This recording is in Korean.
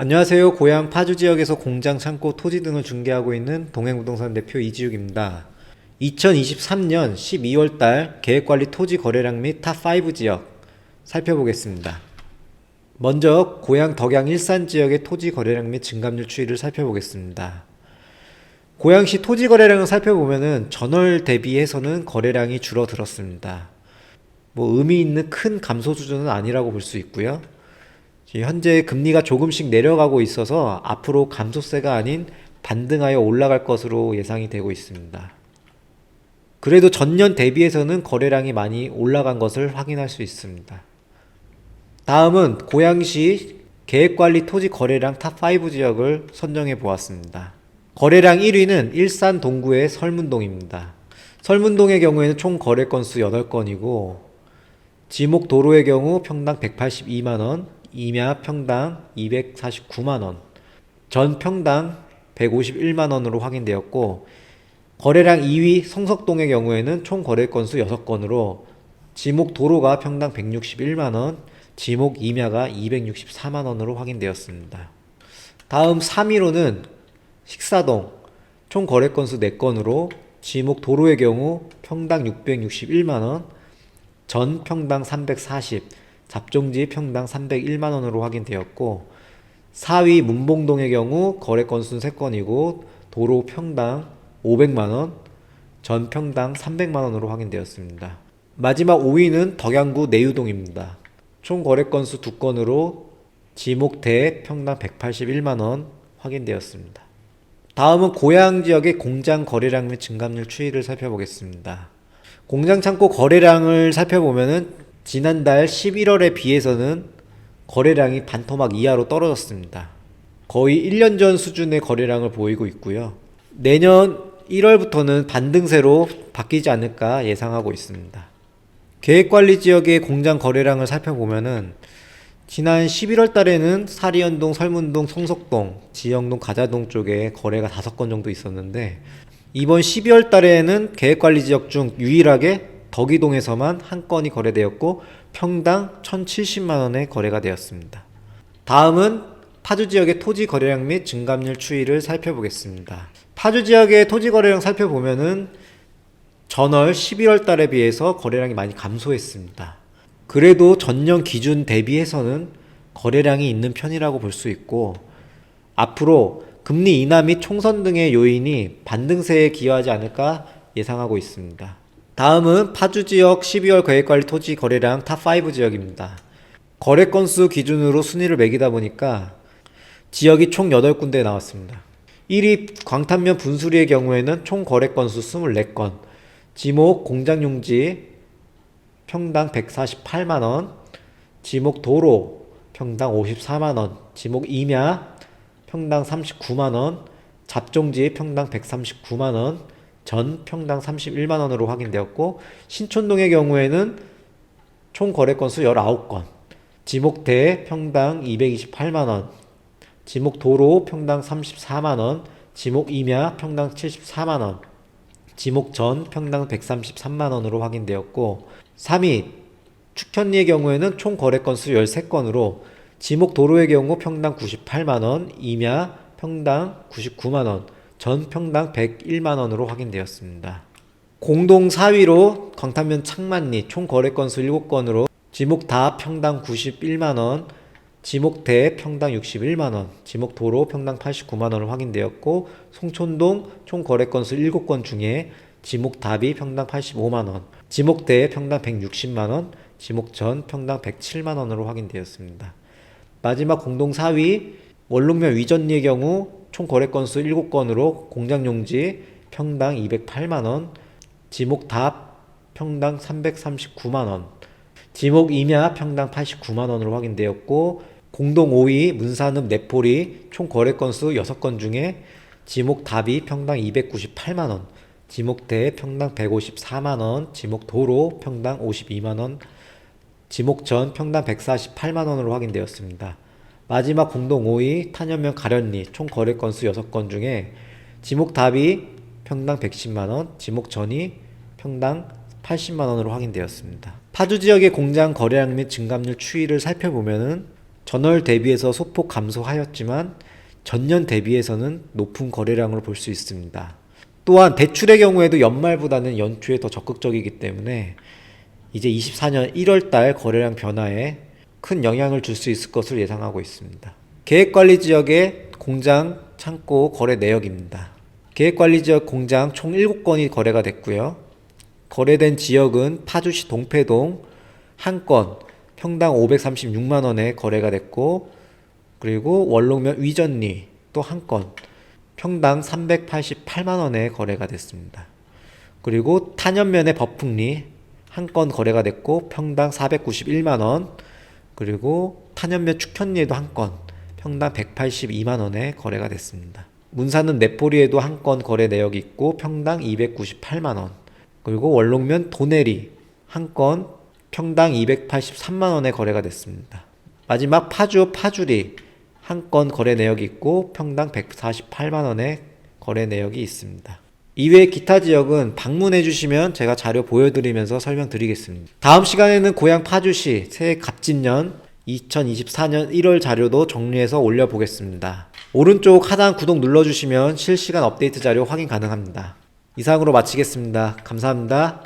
안녕하세요. 고향 파주 지역에서 공장, 창고, 토지 등을 중개하고 있는 동행부동산 대표 이지욱입니다. 2023년 12월 달 계획관리 토지 거래량 및 탑5 지역 살펴보겠습니다. 먼저 고향 덕양 일산 지역의 토지 거래량 및 증감률 추이를 살펴보겠습니다. 고양시 토지 거래량을 살펴보면은 전월 대비해서는 거래량이 줄어들었습니다. 뭐 의미 있는 큰 감소 수준은 아니라고 볼 수 있고요. 현재 금리가 조금씩 내려가고 있어서 앞으로 감소세가 아닌 반등하여 올라갈 것으로 예상이 되고 있습니다. 그래도 전년 대비해서는 거래량이 많이 올라간 것을 확인할 수 있습니다. 다음은 고양시 계획관리 토지 거래량 탑5 지역을 선정해 보았습니다. 거래량 1위는 일산 동구의 설문동입니다. 설문동의 경우에는 총 거래 건수 8건이고 지목 도로의 경우 평당 182만 원, 임야 평당 249만 원, 전 평당 151만 원으로 확인되었고, 거래량 2위 성석동의 경우에는 총 거래 건수 6건으로 지목 도로가 평당 161만 원, 지목 임야가 264만 원으로 확인되었습니다. 다음 3위로는 식사동 총 거래 건수 4건으로 지목 도로의 경우 평당 661만 원, 전 평당 340, 잡종지 평당 301만 원으로 확인되었고 4위 문봉동의 경우 거래 건수는 3건이고 도로 평당 500만 원, 전 평당 300만 원으로 확인되었습니다. 마지막 5위는 덕양구 내유동입니다. 총 거래 건수 2건으로 지목대 평당 181만 원 확인되었습니다. 다음은 고양 지역의 공장 거래량 및 증감률 추이를 살펴보겠습니다. 공장 창고 거래량을 살펴보면은 지난달 11월에 비해서는 거래량이 반토막 이하로 떨어졌습니다. 거의 1년 전 수준의 거래량을 보이고 있고요. 내년 1월부터는 반등세로 바뀌지 않을까 예상하고 있습니다. 계획관리 지역의 공장 거래량을 살펴보면은 지난 11월 달에는 사리연동, 설문동, 성석동, 지영동, 가자동 쪽에 거래가 5건 정도 있었는데 이번 12월 달에는 계획관리 지역 중 유일하게 덕이동에서만 한 건이 거래되었고 평당 1,070만 원의 거래가 되었습니다. 다음은 파주 지역의 토지 거래량 및 증감률 추이를 살펴보겠습니다. 파주 지역의 토지 거래량 살펴보면은 전월 11월 달에 비해서 거래량이 많이 감소했습니다. 그래도 전년 기준 대비해서는 거래량이 있는 편이라고 볼 수 있고 앞으로 금리 인하 및 총선 등의 요인이 반등세에 기여하지 않을까 예상하고 있습니다. 다음은 파주 지역 12월 계획관리 토지 거래량 탑5 지역입니다. 거래 건수 기준으로 순위를 매기다 보니까 지역이 총 8군데 나왔습니다. 1위 광탄면 분수리의 경우에는 총 거래 건수 24건, 지목 공장용지 평당 148만원, 지목 도로 평당 54만원, 지목 임야 평당 39만원, 잡종지 평당 139만원, 전 평당 31만 원으로 확인되었고, 신촌동의 경우에는 총 거래 건수 19건, 지목대 평당 228만 원, 지목 도로 평당 34만 원, 지목 임야 평당 74만 원, 지목 전 평당 133만 원으로 확인되었고, 3위 축현리의 경우에는 총 거래 건수 13건으로 지목 도로의 경우 평당 98만 원, 임야 평당 99만 원, 전 평당 101만 원으로 확인되었습니다. 공동 4위로 광탄면 창만리 총 거래 건수 7건으로 지목 다 평당 91만 원, 지목 대 평당 61만 원, 지목 도로 평당 89만 원을 확인되었고 송촌동 총 거래 건수 7건 중에 지목 답이 평당 85만 원, 지목 대 평당 160만 원, 지목 전 평당 107만 원으로 확인되었습니다. 마지막 공동 4위 원룸면 위전리의 경우 총 거래 건수 7건으로 공장 용지 평당 208만 원, 지목 답 평당 339만 원, 지목 임야 평당 89만 원으로 확인되었고 공동 5위 문산읍 내포리 총 거래 건수 6건 중에 지목 답이 평당 298만 원, 지목대 평당 154만 원, 지목 도로 평당 52만 원, 지목전 평당 148만 원으로 확인되었습니다. 마지막 공동 5위 탄현면 가련리 총 거래 건수 6건 중에 지목 답이 평당 110만원, 지목 전이 평당 80만원으로 확인되었습니다. 파주 지역의 공장 거래량 및 증감률 추이를 살펴보면은 전월 대비해서 소폭 감소하였지만 전년 대비해서는 높은 거래량으로 볼 수 있습니다. 또한 대출의 경우에도 연말보다는 연초에 더 적극적이기 때문에 이제 24년 1월 달 거래량 변화에 큰 영향을 줄 수 있을 것으로 예상하고 있습니다. 계획관리 지역의 공장, 창고 거래 내역입니다. 계획관리 지역 공장 총 7건이 거래가 됐고요. 거래된 지역은 파주시 동패동 한 건 평당 536만 원에 거래가 됐고 그리고 원롱면 위전리 또 한 건 평당 388만 원에 거래가 됐습니다. 그리고 탄현면의 버풍리 한 건 거래가 됐고 평당 491만 원 그리고 탄현면 축현리에도 한 건 평당 182만 원에 거래가 됐습니다. 문사는 넷포리에도 한 건 거래 내역이 있고 평당 298만 원 그리고 원롱면 도내리 한 건 평당 283만 원에 거래가 됐습니다. 마지막 파주 파주리 한 건 거래 내역이 있고 평당 148만 원의 거래 내역이 있습니다. 이외에 기타 지역은 방문해 주시면 제가 자료 보여드리면서 설명드리겠습니다. 다음 시간에는 고향 파주시 새해 갑진년 2024년 1월 자료도 정리해서 올려보겠습니다. 오른쪽 하단 구독 눌러주시면 실시간 업데이트 자료 확인 가능합니다. 이상으로 마치겠습니다. 감사합니다.